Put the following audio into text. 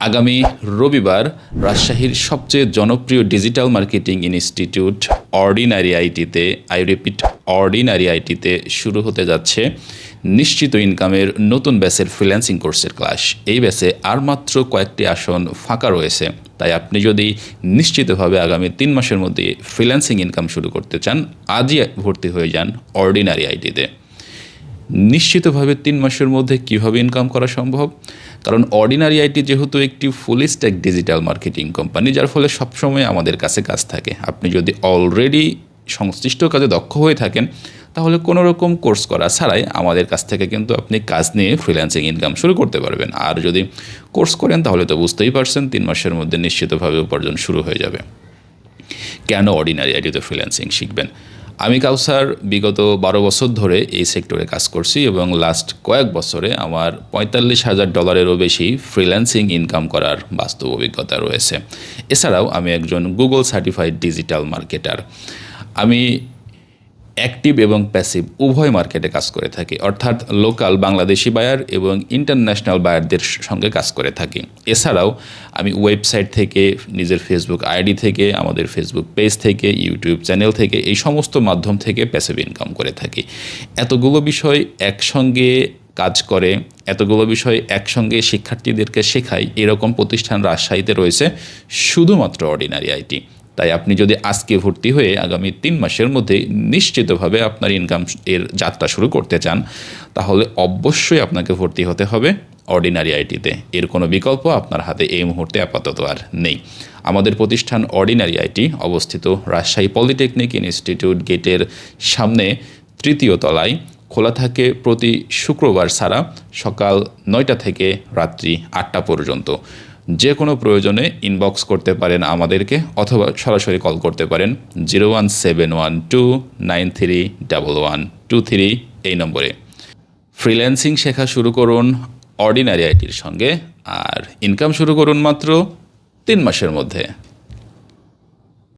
আগামী রবিবার রাজশাহীর সবচেয়ে জনপ্রিয় ডিজিটাল মার্কেটিং ইনস্টিটিউট অর্ডিনারি আইটিতে আই রিপিট অর্ডিনারি আইটিতে শুরু হতে যাচ্ছে। নিশ্চিত ইনকামের নতুন ব্যাচের ফ্রিল্যান্সিং কোর্সের ক্লাস এই ব্যাচে আর মাত্র কয়েকটি আসন ফাঁকা রয়েছে। তাই আপনি যদি নিশ্চিতভাবে আগামী তিন মাসের মধ্যে ফ্রিল্যান্সিং ইনকাম শুরু করতে চান, আজই ভর্তি হয়ে যান অর্ডিনারি আইটিতে নিশ্চিতভাবে তিন মাসের মধ্যে কীভাবে ইনকাম করা সম্ভব? কারণ অর্ডিনারি আইটি যেহেতু একটি fully stack digital marketing company যার ফলে সবসময় আমাদের কাছে কাজ থাকে। আপনি যদি অলরেডি সংশ্লিষ্ট কাজে দক্ষ হয়ে থাকেন, তাহলে কোনো রকম কোর্স করা ছাড়াই আমাদের কাছ থেকে কিন্তু আপনি কাজ নিয়ে ফ্রিল্যান্সিং ইনকাম শুরু করতে পারবেন। আর যদি কোর্স করেন, তাহলে তো বুঝতেই পারছেন, তিন মাসের মধ্যে নিশ্চিতভাবে উপার্জন শুরু হয়ে যাবে। কেন অর্ডিনারি আইডিতে ফ্রিল্যান্সিং শিখবেন? আমি কাউসার, বিগত বারো বছর ধরে এই সেক্টরে কাজ করছি এবং লাস্ট কয়েক বছরে আমার পঁয়তাল্লিশ হাজার ডলারেরও বেশি ফ্রিল্যান্সিং ইনকাম করার বাস্তব অভিজ্ঞতা রয়েছে। এছাড়াও আমি একজন গুগল সার্টিফাইড ডিজিটাল মার্কেটার আমি অ্যাক্টিভ এবং প্যাসিভ উভয় মার্কেটে কাজ করে থাকি। অর্থাৎ লোকাল বাংলাদেশি বায়ার এবং ইন্টারন্যাশনাল বায়ারদের সঙ্গে কাজ করে থাকি। এছাড়াও আমি ওয়েবসাইট থেকে, নিজের ফেসবুক আইডি থেকে, আমাদের ফেসবুক পেজ থেকে ইউটিউব চ্যানেল থেকে, এই সমস্ত মাধ্যম থেকে প্যাসিভ ইনকাম করে থাকি। এতগুলো বিষয় একসঙ্গে কাজ করে, এতগুলো বিষয় একসঙ্গে শিক্ষার্থীদেরকে শেখাই, এরকম প্রতিষ্ঠান রাজশাহীতে রয়েছে, শুধুমাত্র অর্ডিনারি আইটি তাই আপনি যদি আজকে ভর্তি হয়ে আগামী তিন মাসের মধ্যে নিশ্চিতভাবে আপনার ইনকাম এর যাত্রা শুরু করতে চান, তাহলে অবশ্যই আপনাকে ভর্তি হতে হবে অর্ডিনারি আইটিতে এর কোনো বিকল্প আপনার হাতে এই মুহূর্তে আপাতত আর নেই। আমাদের প্রতিষ্ঠান অর্ডিনারি আইটি অবস্থিত রাজশাহী পলিটেকনিক ইনস্টিটিউট গেটের সামনে তৃতীয় তলায়, খোলা থাকে প্রতি শুক্রবার ছাড়া সকাল নয়টা থেকে রাত্রি আটটা পর্যন্ত। যে কোনো প্রয়োজনে ইনবক্স করতে পারেন আমাদেরকে অথবা সরাসরি কল করতে পারেন zero one seven one two nine three double one two three এই নম্বরে। ফ্রিল্যান্সিং শেখা শুরু করুন অর্ডিনারি আইটির সঙ্গে, আর ইনকাম শুরু করুন মাত্র তিন মাসের মধ্যে।